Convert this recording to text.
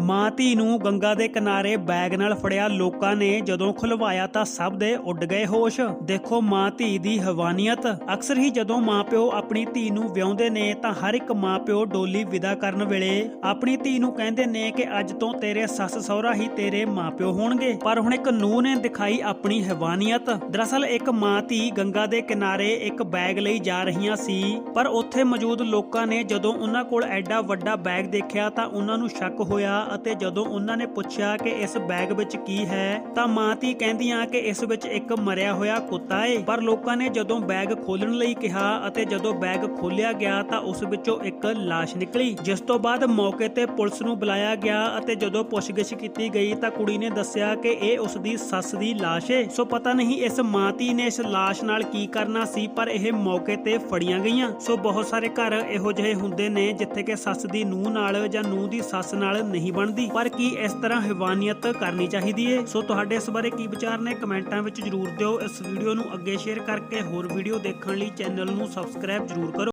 ਮਾਂ ਧੀ ਨੂੰ ਗੰਗਾ ਦੇ ਕਿਨਾਰੇ ਬੈਗ ਨਾਲ ਫੜਿਆ ਲੋਕਾਂ ਨੇ ਜਦੋਂ ਖੁਲਵਾਇਆ ਤਾਂ ਸਭ ਦੇ ਉੱਡ ਗਏ ਹੋਸ਼। ਦੇਖੋ ਮਾਂ ਧੀ ਦੀ ਹਵਾਨੀਅਤ। ਅਕਸਰ ਹੀ ਜਦੋਂ ਮਾਪਿਓ ਆਪਣੀ ਧੀ ਨੂੰ ਵਿਆਹੁੰਦੇ ਨੇ ਤਾਂ ਹਰ ਇੱਕ ਮਾਪਿਓ ਡੋਲੀ ਵਿਦਾ ਕਰਨ ਵੇਲੇ ਆਪਣੀ ਧੀ ਨੂੰ ਕਹਿੰਦੇ ਨੇ ਕਿ ਅੱਜ ਤੋਂ ਤੇਰੇ ਸੱਸ ਸਹੁਰਾ ਹੀ ਤੇਰੇ ਮਾਪਿਓ ਹੋਣਗੇ। ਪਰ ਹੁਣ ਇੱਕ ਨੂੰਹ ਨੇ ਦਿਖਾਈ ਆਪਣੀ ਹਵਾਨੀਅਤ। ਦਰਅਸਲ ਇੱਕ ਮਾਂ ਧੀ ਗੰਗਾ ਦੇ ਕਿਨਾਰੇ ਇੱਕ ਬੈਗ ਲਈ ਜਾ ਰਹੀਆਂ ਸੀ, ਪਰ ਉੱਥੇ ਮੌਜੂਦ ਲੋਕਾਂ ਨੇ ਜਦੋਂ ਉਹਨਾਂ ਕੋਲ ਐਡਾ ਵੱਡਾ ਬੈਗ ਦੇਖਿਆ ਤਾਂ ਉਹਨਾਂ ਨੂੰ ਸ਼ੱਕ ਹੋਇਆ ਅਤੇ ਜਦੋਂ ਉਹਨਾਂ ਨੇ ਪੁੱਛਿਆ ਕਿ ਇਸ ਬੈਗ ਵਿੱਚ ਕੀ ਹੈ, ਤਾਂ ਮਾਂ ਧੀ ਕਹਿੰਦੀਆਂ ਕਿ ਇਸ ਵਿੱਚ ਇੱਕ ਮਰਿਆ ਹੋਇਆ ਕੁੱਤਾ ਏ। ਪਰ ਲੋਕਾਂ ਨੇ ਜਦੋਂ ਬੈਗ ਖੋਲਣ ਲਈ ਕਿਹਾ ਅਤੇ ਜਦੋਂ ਬੈਗ ਖੋਲਿਆ ਗਿਆ, ਤਾਂ ਉਸ ਵਿੱਚੋਂ ਇੱਕ ਲਾਸ਼ ਨਿਕਲੀ, ਜਿਸ ਤੋਂ ਬਾਅਦ ਮੌਕੇ ਤੇ ਪੁਲਿਸ ਨੂੰ ਬੁਲਾਇਆ ਗਿਆ ਅਤੇ ਜਦੋਂ ਪੁੱਛਗਿੱਛ ਕੀਤੀ ਗਈ, ਤਾਂ ਕੁੜੀ ਨੇ ਦੱਸਿਆ ਕਿ ਇਹ ਉਸ ਦੀ ਸੱਸ ਦੀ ਲਾਸ਼ ਏ। ਸੋ ਪਤਾ ਨਹੀਂ ਇਸ ਮਾਂ ਧੀ ਨੇ ਇਸ ਲਾਸ਼ ਨਾਲ ਕੀ ਕਰਨਾ ਸੀ, ਪਰ ਇਹ ਮੌਕੇ ਤੇ ਫੜੀਆਂ ਗਈਆਂ। ਸੋ ਬਹੁਤ ਸਾਰੇ ਘਰ ਇਹੋ ਜਿਹੇ ਹੁੰਦੇ ਨੇ, ਜਿੱਥੇ ਕਿ ਸੱਸ ਦੀ ਨੂੰਹ ਨਾਲ ਜਾਂ ਨੂੰਹ ਦੀ ਸੱਸ ਨਾਲ ਨਹੀਂ ਬਣਦੀ। ਪਰ ਕੀ ਇਸ ਤਰ੍ਹਾਂ ਹੈਵਾਨੀਅਤ ਕਰਨੀ ਚਾਹੀਦੀ ਏ? ਸੋ ਤੁਹਾਡੇ ਇਸ ਬਾਰੇ ਕੀ ਵਿਚਾਰ ਨੇ? ਕਮੈਂਟਾਂ ਵਿੱਚ ਜਰੂਰ ਦਿਓ। ਇਸ ਵੀਡੀਓ ਨੂੰ ਅੱਗੇ ਸ਼ੇਅਰ ਕਰਕੇ ਹੋਰ ਵੀਡੀਓ ਦੇਖਣ ਲਈ ਚੈਨਲ ਨੂੰ ਸਬਸਕ੍ਰਾਈਬ ਜਰੂਰ ਕਰੋ।